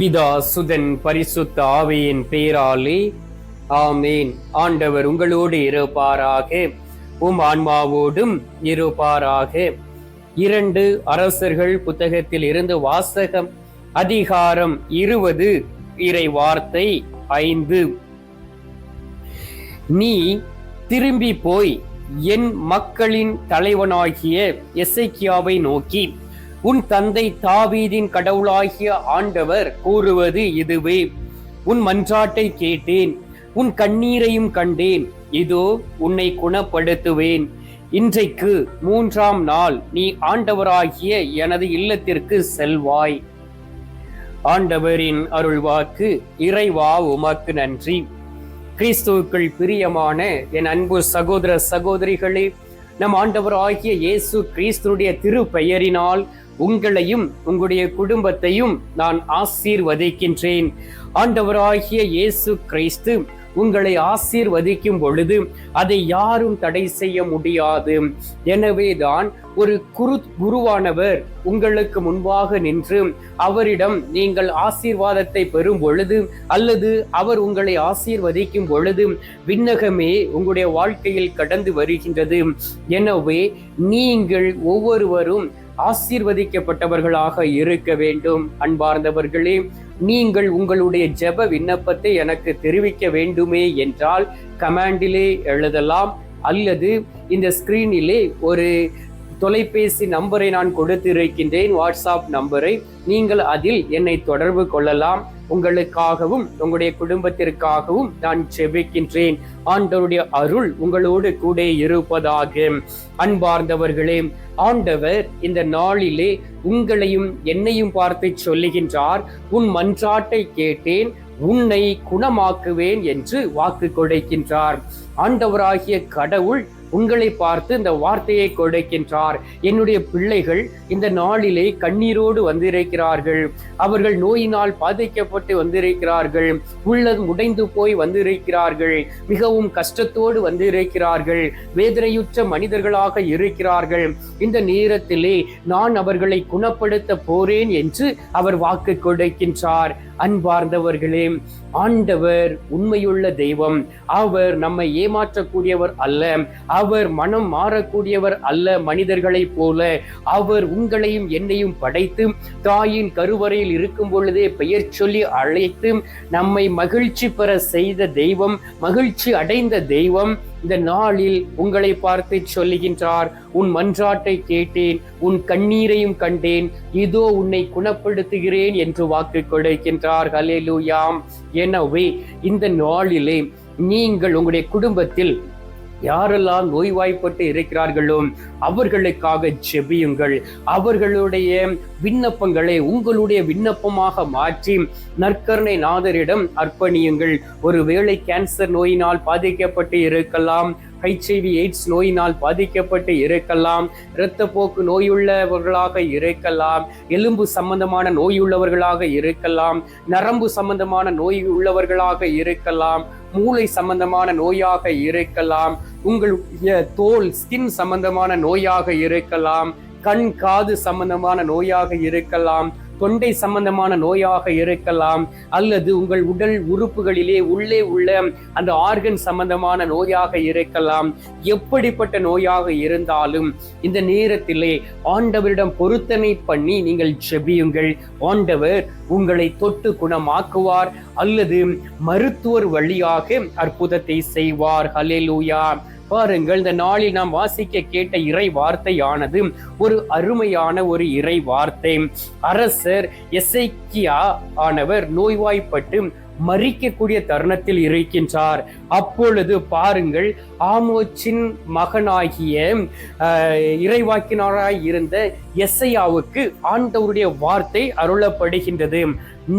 பிதா சுதன் பரிசுத்த ஆவியின் பேராலே. ஆமேன். ஆண்டவர் உங்களோடு இருப்பாராக. உம் ஆன்மாவோடும் இருப்பாராக. இரண்டு அரசர்கள் புத்தகத்தில் இருந்து வாசகம் அதிகாரம் இருபது இறை வார்த்தை ஐந்து. நீ திரும்பி போய் என் மக்களின் தலைவனாகிய எசைக்கியாவை நோக்கி உன் தந்தை தாவீதின் கடவுளாகிய ஆண்டவர் கூறுவது இதுவே. உன் மன்றாட்டை கேட்டேன் உன் கண்ணீரையும் கண்டேன் இதோ உன்னை குணப்படுத்துவேன். இன்றைக்கு மூன்றாம் நாள் நீ ஆண்டவராகிய எனது இல்லத்திற்கு செல்வாய். ஆண்டவரின் அருள்வாக்கு இறைவா உமக்கு நன்றி. கிறிஸ்துவுக்குள் பிரியமான என் அன்பு சகோதர சகோதரிகளே நம் ஆண்டவர் ஆகிய இயேசு கிறிஸ்துடைய திருப்பெயரினால் உங்களையும் உங்களுடைய குடும்பத்தையும் நான் ஆசீர்வதிக்கின்றேன். ஆண்டவராகிய இயேசு கிறிஸ்து உங்களை ஆசீர்வதிக்கும் பொழுது அதை யாரும் தடை செய்ய முடியாது. எனவேதான் ஒரு குரு குருவானவர் உங்களுக்கு முன்பாக நின்று அவரிடம் நீங்கள் ஆசீர்வாதத்தை பெறும் பொழுது அல்லது அவர் உங்களை ஆசீர்வதிக்கும் பொழுது விண்ணகமே உங்களுடைய வாழ்க்கையில் கடந்து வருகின்றது. எனவே நீங்கள் ஒவ்வொருவரும் ஆசீர்வதிக்கப்பட்டவர்களாக இருக்க வேண்டும். அன்பார்ந்தவர்களே நீங்கள் உங்களுடைய ஜெப விண்ணப்பத்தை எனக்கு தெரிவிக்க வேண்டுமே என்றால் கமாண்டிலே எழுதலாம். அல்லது இந்த ஸ்கிரீனிலே ஒரு தொலைபேசி நம்பரை நான் கொடுத்திருக்கின்றேன் வாட்ஸ்அப் நம்பரை. நீங்கள் அதில் என்னை தொடர்பு கொள்ளலாம். உங்களுக்காகவும் உங்களுடைய குடும்பத்திற்காகவும் நான் செபிக்கின்றேன். ஆண்டவருடைய அருள் உங்களோடு கூட இருப்பதாக. அன்பார்ந்தவர்களே ஆண்டவர் இந்த நாளிலே உங்களையும் என்னையும் பார்த்து சொல்லுகின்றார். உன் மன்றாட்டை கேட்டேன் உன்னை குணமாக்குவேன் என்று வாக்கு கொடுக்கின்றார். ஆண்டவராகிய கடவுள் உங்களை பார்த்து இந்த வார்த்தையை கொடுக்கின்றார். என்னுடைய பிள்ளைகள் இந்த நாளிலே கண்ணீரோடு வந்திருக்கிறார்கள். அவர்கள் நோயினால் பாதிக்கப்பட்டு வந்திருக்கிறார்கள். உள்ளது உடைந்து போய் வந்திருக்கிறார்கள். மிகவும் கஷ்டத்தோடு வந்திருக்கிறார்கள். வேதனையுற்ற மனிதர்களாக இருக்கிறார்கள். இந்த நேரத்திலே நான் அவர்களை குணப்படுத்த போறேன் என்று அவர் வாக்கு கொடுக்கின்றார். அன்பார்ந்தவர்களே ஆண்டவர் உண்மையுள்ள தெய்வம். அவர் நம்மை ஏமாற்றக்கூடியவர் அல்ல. அவர் மனம் மாறக்கூடியவர் அல்ல மனிதர்களைப் போல. அவர் உங்களையும் என்னையும் படைத்து தாயின் கருவறையில் இருக்கும் பொழுதே பெயர் சொல்லி அழைத்து நம்மை மகிழ்ச்சி பெற செய்த தெய்வம் மகிழ்ச்சி அடைந்த தெய்வம். இந்த நாளில் உங்களை பார்த்து சொல்லுகின்றார் உன் மன்றாட்டை கேட்டேன் உன் கண்ணீரையும் கண்டேன் இதோ உன்னை குணப்படுத்துகிறேன் என்று வாக்கு கொடுக்கின்றார். ஹலேலூயாம் எனவே இந்த நாளிலே நீங்கள் உங்களுடைய குடும்பத்தில் யாரெல்லாம் நோய்வாய்ப்பட்டு இருக்கிறார்களோ அவர்களுக்காக ஜெபியுங்கள். அவர்களுடைய விண்ணப்பங்களை உங்களுடைய விண்ணப்பமாக மாற்றி நற்கருணை நாதரிடம் அர்ப்பணியுங்கள். ஒருவேளை கேன்சர் நோயினால் பாதிக்கப்பட்டு இருக்கலாம் ஹெச்ஐவி எய்ட்ஸ் நோயினால் பாதிக்கப்பட்டு இருக்கலாம் இரத்தப்போக்கு நோயுள்ளவர்களாக இருக்கலாம் எலும்பு சம்பந்தமான நோயுள்ளவர்களாக இருக்கலாம் நரம்பு சம்பந்தமான நோய் உள்ளவர்களாக இருக்கலாம் மூளை சம்பந்தமான நோயாக இருக்கலாம் உங்களுடைய தோல் ஸ்கின் சம்பந்தமான நோயாக இருக்கலாம் கண் காது சம்பந்தமான நோயாக இருக்கலாம் தொண்டை சம்பந்தமான நோயாக இருக்கலாம் அல்லது உங்கள் உடல் உறுப்புகளிலே உள்ளே உள்ள அந்த ஆர்கன் சம்பந்தமான நோயாக இருக்கலாம். எப்படிப்பட்ட நோயாக இருந்தாலும் இந்த நேரத்திலே ஆண்டவரிடம் பொருத்தனை பண்ணி நீங்கள் ஜெபியுங்கள். ஆண்டவர் உங்களை தொட்டு குணமாக்குவார் அல்லது மருத்துவர் வழியாக அற்புதத்தை செய்வார். ஹலேலூயா பாருங்கள் இந்த நாளில் நாம் வாசிக்க கேட்ட இறை வார்த்தையானது ஒரு அருமையான ஒரு இறை வார்த்தை. அரசர் எசைக்கியா ஆனவர் நோய்வாய்ப்பட்டு மறிக்கக்கூடிய தருணத்தில் இருக்கின்றார். அப்பொழுது பாருங்கள் ஆமோச்சின் மகனாகிய இறைவாக்கினராய் இருந்த எஸ்ஐயாவுக்கு ஆண்டவருடைய வார்த்தை அருளப்படுகின்றது.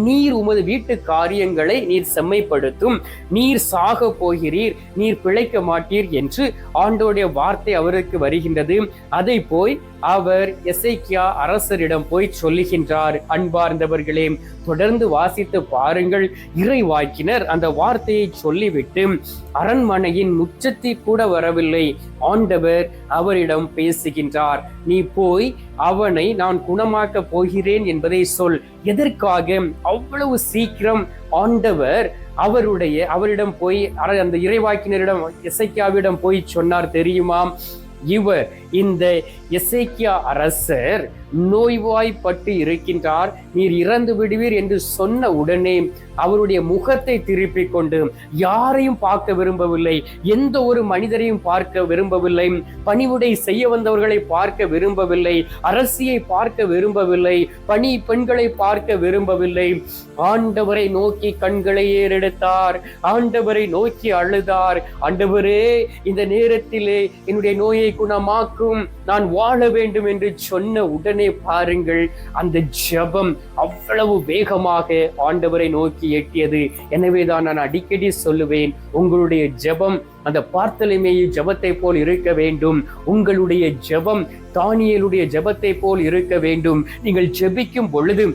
நீர் உமது வீட்டு காரியங்களை நீர் செம்மைப்படுத்தும். நீர் சாக போகிறீர் நீர் பிழைக்க மாட்டீர் என்று ஆண்டோடைய வார்த்தை அவருக்கு வருகின்றது. அதை போய் அவர் எசைக்கியா அரசரிடம் போய் சொல்லுகின்றார். அன்பார்ந்தவர்களே தொடர்ந்து வாசித்து பாருங்கள். இறை வாக்கினர் அந்த வார்த்தையை சொல்லிவிட்டு அரண்மனையின் முச்சத்தை கூட வரவில்லை. ஆண்டவர் அவரிடம் பேசுகின்றார். நீ போய் அவனை நான் குணமாக்க போகிறேன் என்பதை சொல். எதற்காக? அவ்வளவு சீக்கிரம் ஆண்டவர் அவருடைய அவரிடம் போய் அந்த இறைவாக்கினரிடம் இசைக்காவிடம் போய் சொன்னார் தெரியுமா? இவர் இந்த எசேக்கியா அரசர் நோய்வாய்ப்பட்டு இருக்கின்றார். நீர் இறந்து விடுவீர் என்று சொன்ன உடனே அவருடைய முகத்தை திருப்பிக் கொண்டு யாரையும் பார்க்க விரும்பவில்லை எந்த ஒரு மனிதரையும் பார்க்க விரும்பவில்லை பணிவுடை செய்ய வந்தவர்களை பார்க்க விரும்பவில்லை அரசியை பார்க்க விரும்பவில்லை பணி பெண்களை பார்க்க விரும்பவில்லை. ஆண்டவரை நோக்கி கண்களை ஏறெடுத்தார் ஆண்டவரை நோக்கி அழுதார். ஆண்டவரே இந்த நேரத்திலே என்னுடைய நோயை குணமாக்கும். நான் வாழ வேண்டும் என்று சொன்ன உடனே பாருங்கள் அந்த ஜெபம் அவ்வளவு வேகமாக ஆண்டவரை நோக்கி எட்டியது. எனவேதான் நான் அடிக்கடி சொல்லுவேன் உங்களுடைய ஜெபம் அந்த பார்த்தலைமையை ஜபத்தை போல் இருக்க வேண்டும். உங்களுடைய ஜெபம் தானியலுடைய ஜபத்தை போல் இருக்க வேண்டும். நீங்கள் ஜெபிக்கும் பொழுது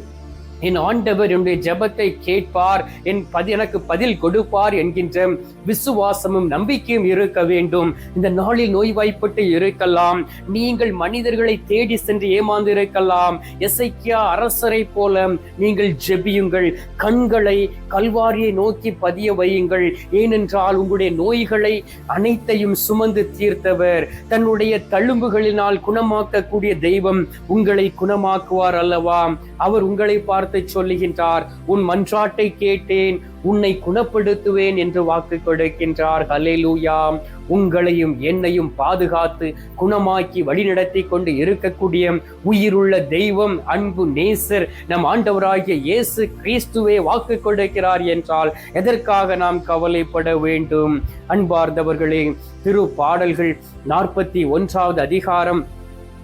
என் ஆண்டவர் என்னுடைய ஜபத்தை கேட்பார் என் பதி எனக்கு பதில் கொடுப்பார் என்கின்ற விசுவாசமும் நம்பிக்கையும் இருக்க வேண்டும். இந்த நாளில் நோய்வாய்ப்பட்டு இருக்கலாம். நீங்கள் மனிதர்களை தேடி சென்று ஏமாந்து இருக்கலாம் எசைக்கியா அரசரை போல நீங்கள் ஜெபியுங்கள். கண்களை கல்வாரியை நோக்கி பதிய வையுங்கள். ஏனென்றால் உங்களுடைய நோய்களை அனைத்தையும் சுமந்து தீர்த்தவர். தன்னுடைய தழும்புகளினால் குணமாக்கக்கூடிய தெய்வம் உங்களை குணமாக்குவார் அல்லவா? அவர் உங்களை பார்த்து சொல்லுகின்றார். உன் மன்றாட்டை கேட்டேன் உன்னை குணப்படுத்துவேன் என்று வாக்கு கொடுக்கின்றார். ஹலேலூயாம் உங்களையும் என்னையும் பாதுகாத்து குணமாக்கி வழிநடத்தி கொண்டு இருக்கக்கூடிய உயிருள்ள தெய்வம் அன்பு நேசர் நம் ஆண்டவராகிய இயேசு கிறிஸ்துவே வாக்கு கொடுக்கிறார் என்றால் எதற்காக நாம் கவலைப்பட வேண்டும்? அன்பார்ந்தவர்களே திரு பாடல்கள் நாற்பத்தி ஒன்றாவது அதிகாரம்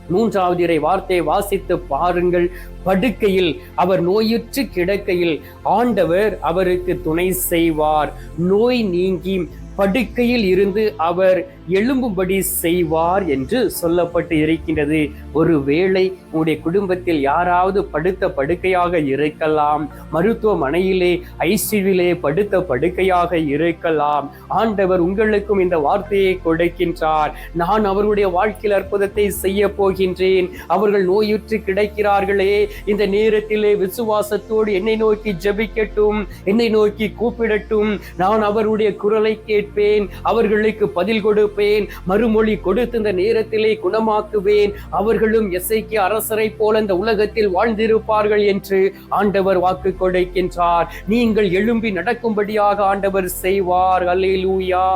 மூன்றாவது இறை வார்த்தை வாசித்து பாருங்கள். படுக்கையில் அவர் நோயுற்று கிடக்கையில் ஆண்டவர் அவருக்கு துணை செய்வார். நோய் நீங்கி படுக்கையில் இருந்து அவர் எழும்பும்படி செய்வார் என்று சொல்லப்பட்டு இருக்கின்றது. ஒருவேளை உங்களுடைய குடும்பத்தில் யாராவது படுத்த படுக்கையாக இருக்கலாம். மருத்துவமனையிலே ஐசியூவிலே படுத்த படுக்கையாக இருக்கலாம். ஆண்டவர் உங்களுக்கும் இந்த வார்த்தையை கொடுக்கின்றார். நான் அவர்களுடைய வாழ்க்கையில் அற்புதத்தை செய்ய போகின்றேன். அவர்கள் நோயுற்று கிடைக்கிறார்களே. இந்த நேரத்திலே விசுவாசத்தோடு என்னை நோக்கி ஜெபிக்கட்டும். என்னை நோக்கி கூப்பிடட்டும். நான் அவருடைய குரலை கேட்பேன் அவர்களுக்கு பதில் கொடுப்பேன் மறுமொழி கொடுத்து இந்த நேரத்திலே குணமாக்குவேன். அவர்களும் எசைக்கு அரசரை போல இந்த உலகத்தில் வாழ்ந்திருப்பார்கள் என்று ஆண்டவர் வாக்கு கொடுக்கின்றார். நீங்கள் எழும்பி நடக்கும்படியாக ஆண்டவர் செய்வார். அல்லேலூயா.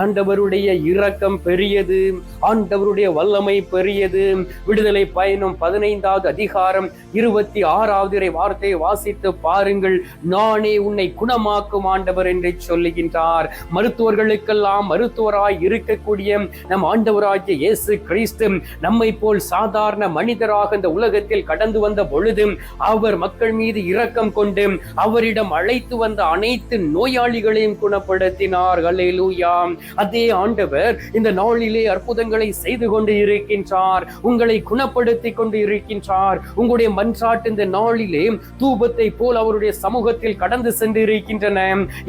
ஆண்டவருடைய இரக்கம் பெரியது. ஆண்டவருடைய வல்லமை பெரியது. விடுதலை பயணம் பதினைந்தாவது அதிகாரம் இருபத்தி ஆறாவது வார்த்தையை வாசித்து பாருங்கள். நானே உன்னை குணமாக்கும் ஆண்டவர் என்று சொல்லுகின்றார். மருத்துவ மருத்துவர்களுக்கெல்லாம் மருத்துவராய் இருக்கக்கூடிய நம் ஆண்டவராகிய இயேசு கிறிஸ்து நம்மை போல் சாதாரண மனிதராக இந்த உலகத்தில் கடந்து வந்த பொழுதும் அவர் மக்கள் மீது இரக்கம் கொண்டு அவரிடம் அழைத்து வந்த அனைத்து நோயாளிகளையும் குணப்படுத்தினார். அல்லேலூயா அதே ஆண்டவர் இந்த நாளிலே அற்புதங்களை செய்து கொண்டு இருக்கின்றார். உங்களை குணப்படுத்தி கொண்டு இருக்கின்றார். உங்களுடைய மன்றாட்டு இந்த நாளிலே தூபத்தை போல் அவருடைய சமூகத்தில் கடந்து சென்று இருக்கின்றன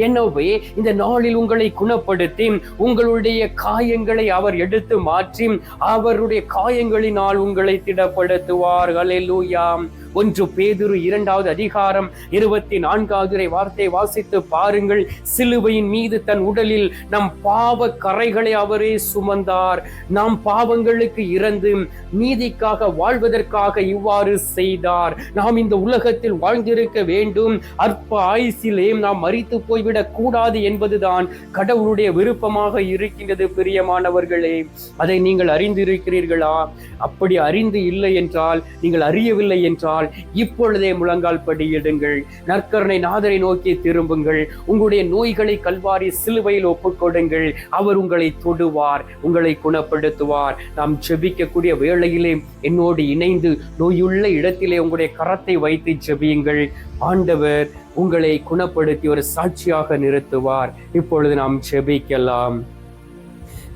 எனவே இந்த நாளில் உங்களை குணப்படுத்தி உங்களுடைய காயங்களை அவர் எடுத்து மாற்றி அவருடைய காயங்களினால் உங்களை திடப்படுத்துவார். அல்லேலூயா ஒன்று பேதுரு இரண்டாவது அதிகாரம் இருபத்தி நான்காவது வார்த்தை வாசித்து பாருங்கள். சிலுவையின் மீது தன் உடலில் நம் பாவ கரைகளை அவரே சுமந்தார். நாம் பாவங்களுக்கு இறந்து நீதிக்காக வாழ்வதற்காக இவ்வாறு செய்தார். நாம் இந்த உலகத்தில் வாழ்ந்திருக்க வேண்டும். அற்ப ஆயுசிலே நாம் மறித்து போய்விடக் கூடாது என்பதுதான் கடவுளுடைய விருப்பமாக இருக்கின்றது பிரியமானவர்களே. அதை நீங்கள் அறிந்திருக்கிறீர்களா? அப்படி அறிந்து இல்லை என்றால் நீங்கள் அறியவில்லை என்றால் இருந்தால் இப்பொழுதே முழங்கால் படியிடுங்கள். நற்கருணை நாதரை நோக்கி திரும்புங்கள். உங்களுடைய நோய்களை கல்வாரி சிலுவையில் ஒப்புக்கொடுங்கள். அவர் உங்களை தொடுவார் உங்களை குணப்படுத்துவார். நாம் ஜெபிக்கக்கூடிய வேளையிலே என்னோடு இணைந்து நோயுள்ள இடத்திலே உங்களுடைய கரத்தை வைத்து ஜெபியுங்கள் ஆண்டவர் உங்களை குணப்படுத்தி ஒரு சாட்சியாக நிறுத்துவார். இப்பொழுது நாம் ஜெபிக்கலாம்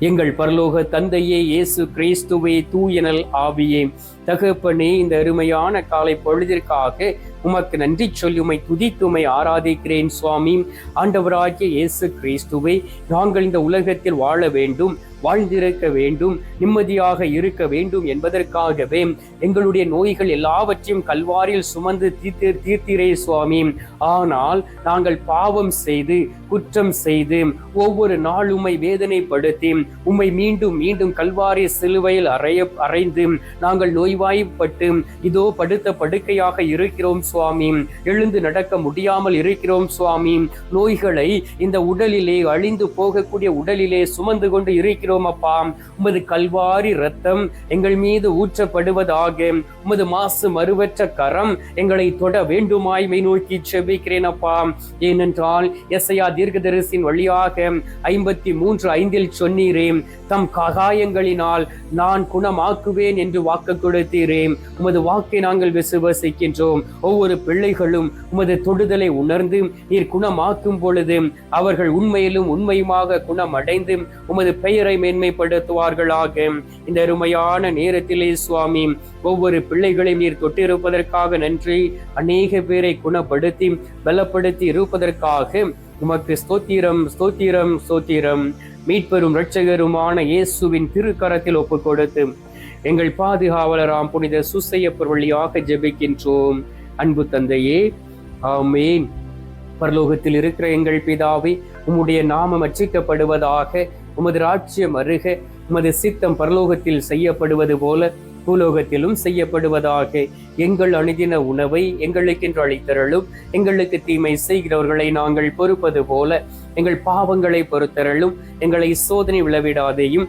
எங்கள் பரலோக தந்தையே இயேசு கிறிஸ்துவே தூயனல் ஆவியே. தகப்பனே இந்த அருமையான காலை பொழுதிற்காக உமக்கு நன்றி சொல்லி உமை துதித்து உமை ஆராதிக்கிறேன் சுவாமி. ஆண்டவராகிய இயேசு கிறிஸ்துவை நாங்கள் இந்த உலகத்தில் வாழ வேண்டும். வாழ்ந்திருக்க வேண்டும் நிம்மதியாக இருக்க வேண்டும் என்பதற்காகவே எங்களுடைய நோய்கள் எல்லாவற்றையும் கல்வாரியில் சுமந்து தீர்த்து தீர்த்திரே சுவாமி. ஆனால் நாங்கள் பாவம் செய்து குற்றம் செய்து ஒவ்வொரு நாள் உம்மை வேதனைப்படுத்தி உம்மை மீண்டும் மீண்டும் கல்வாரி சிலுவையில் அறைய அறைந்து நாங்கள் நோய்வாய்ப்பட்டு இதோ படுத்த படுக்கையாக இருக்கிறோம் சுவாமி. எழுந்து நடக்க முடியாமல் இருக்கிறோம் சுவாமி. நோய்களை இந்த உடலிலே அழிந்து போகக்கூடிய உடலிலே சுமந்து கொண்டு இருக்கிறோம் அப்பா. உமது கல்வாரி ரத்தம் எங்கள் மீது ஊற்றப்படுவதாக. உமது மாசு மறுவற்ற கரம் எங்களை தொட வேண்டுமாய்மை நோக்கி செபிக்கிறேன் அப்பா. ஏனென்றால் எஸ்ஐயா தீர்க்கதரிசின் வழியாக ஐம்பத்தி மூன்று ஐந்தில் சொன்னீரே தம் காகாயங்களினால் நான் குணமாக்குவேன் என்று வாக்கு கொடுத்தீரே. உமது வாக்கை நாங்கள் விசுவசிக்கின்றோம். ஒவ்வொரு பிள்ளைகளும் உமது தொடுதலை உணர்ந்து நீர் குணமாக்கும் பொழுது அவர்கள் உண்மையிலும் உண்மையுமாக குணமடைந்து உமது பெயரை மேன்மைப்படுத்துவார்களாக. இந்த அருமையான நேரத்திலே சுவாமி ஒவ்வொரு பிள்ளைகளையும் நீர் தொட்டிருப்பதற்காக நன்றி. அநேக பேரை குணப்படுத்தி பலப்படுத்தி இருப்பதற்காக உமக்கு ஸ்தோத்திரம் ஸ்தோத்திரம் ஸ்தோத்திரம். மீட்பெரும் இரட்சகருமான இயேசுவின் திருக்கரத்தில் ஒப்பு கொடுத்து எங்கள் பாதுகாவலராம் புனித சுசையப்பர் வழியாக ஜெபிக்கின்றோம். அன்பு தந்தையே ஆமேன். பரலோகத்தில் இருக்கிற எங்கள் பிதாவை உம்முடைய நாமம் அச்சிக்கப்படுவதாக உமது ராஜ்யம் அருக உமது சித்தம் பரலோகத்தில் செய்யப்படுவது போல பூலோகத்திலும் செய்யப்படுவதாக. எங்கள் அணுதின உணவை எங்களுக்கென்று அளித்தரலும் எங்களுக்கு தீமை செய்கிறவர்களை நாங்கள் பொறுப்பது போல எங்கள் பாவங்களை பொறுத்தரலும் எங்களை சோதனை விளவிடாதேயும்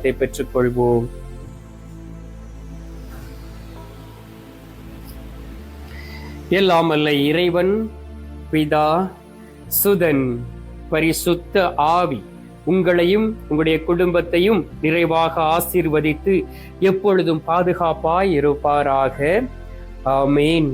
ஆசீர்வாதத்தை பெற்றுக்கொள்வோம். எல்லாம் அல்ல இறைவன் பிதா சுதன் பரிசுத்த ஆவி உங்களையும் உங்களுடைய குடும்பத்தையும் நிறைவாக ஆசீர்வதித்து எப்பொழுதும் பாதுகாப்பாய் இருப்பாராக ஆமேன்.